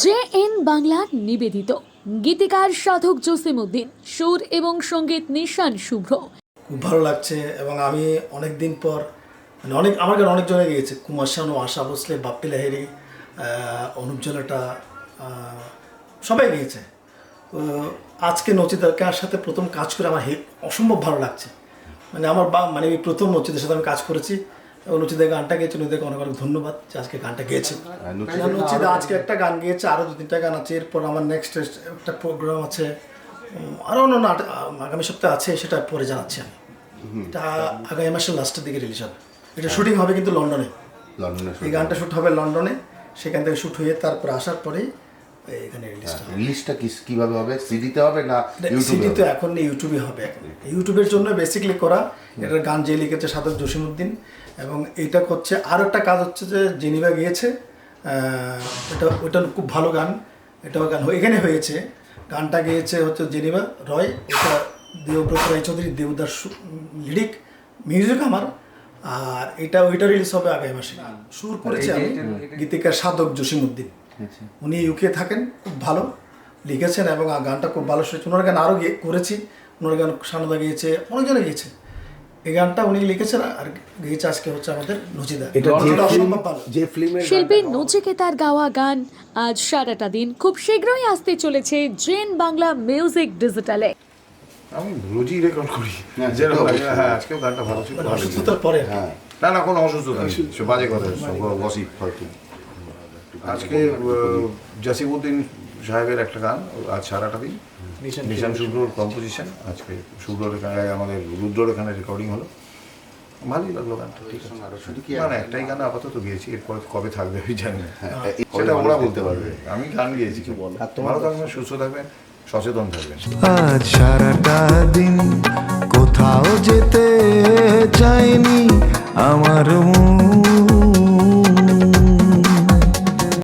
J N Bangla নিবেদিত। গীতিকার সাধক জসিম উদ্দিন সুর এবং সংগীত নিশান শুভ্র। খুব ভালো লাগছে এবং আমি অনেক দিন পর মানে অনেক, আমার গান অনেক জনে গিয়েছে। কুমার শানু, আশা ভোসলে, বাপ্পি লাহিরি অনুপ জলাটা সবাই গিয়েছে। আজকে নচিতার সাথে প্রথম কাজ করে আমার অসম্ভব ভালো লাগছে। মানে আমার বা মানে প্রথম নচিতার সাথে আমি কাজ করেছি। এবং গানটা গেয়েছে নচিতাকে অনেক অনেক ধন্যবাদ যে আজকে গানটা গেয়েছে নচিতা আজকে একটা গান গিয়েছে আরও দু তিনটা গান আছে এরপর আমার নেক্সট একটা প্রোগ্রাম আছে আরও অন্য নাটক আগামী সপ্তাহে আছে সেটা পরে জানাচ্ছি আমি। এটা আগামী মাসের লাস্টের দিকে রিলিজ হবে। এটা শুটিং হবে কিন্তু লন্ডনে। লন্ডনে এই গানটা শ্যুট হবে লন্ডনে সেখান থেকে শ্যুট হয়ে তারপর আসার পরেই এখানে রিলিজটা রিলিজটা কি কীভাবে হবে? সিডিতে হবে না ইউটিউবে সিডি তো এখন নেই, ইউটিউবে হবে এখন। ইউটিউবের জন্য বেসিক্যালি করা এটার গান যে লিখেছে সাদর জসিমুদ্দিন এবং এটা করছে আরও একটা কাজ হচ্ছে যে জেনিভা গিয়েছে এটা ওটা খুব ভালো গান এটাও গান এখানে হয়েছে। গানটা গেয়েছে হচ্ছে জেনিভা রয় এটা দেবব্রত রায়চৌধুরী দেবদার লিরিক মিউজিক আমার আর এটা ওইটা রিলিজ হবে আগামী মাসে। সুর করেছি আমি গীতিকার সাধক জসিমুদ্দিন উনি ইউকে থাকেন খুব ভালো। লিখেছেন এবং গানটা খুব ভালো শুনেছি ওনার গান আরও করেছি। ওনার গান সানুদা গিয়েছে অনেকজনে গিয়েছে। এই গানটা উনি লিখেছেন আর গিয়েছে আজকে হচ্ছে আমাদের নচিদা যে ফিল্মের শিল্পী নচিকেতার গাওয়া গান আজ সারাটা দিন খুব শীঘ্রই আসতে চলেছে জেন বাংলা মিউজিক ডিজিটালে। আমি রোজই রেকর্ড করি। হ্যাঁ, যেরকম। হ্যাঁ আজকেও গানটা ভালো ছিল। ভালো ছিল। পরে। হ্যাঁ। না না কোনো অসুস্থতা নেই। সে বাজে কথা সব গসিপ হয়তো। আজকে জাসিমউদ্দিন সাহেবের একটা গান আজ সারাটা দিন নিশান শুভ্রর কম্পোজিশন আজকে শুভ্রর এখানে আমাদের রুদ্রর এখানে রেকর্ডিং হলো। ভালোই লাগল গানটা ঠিক আছে। না না একটাই গান আপাতত গিয়েছি এরপর কবে থাকবে আমি জানি না। হ্যাঁ, সেটা ওরা বলতে পারবে। আমি গান গিয়েছি। ভালো থাকবেন সুস্থ থাকবেন সচেতন থাকবেন। আজ সারাটা দিন কোথাও যেতে চাইনি আমার মন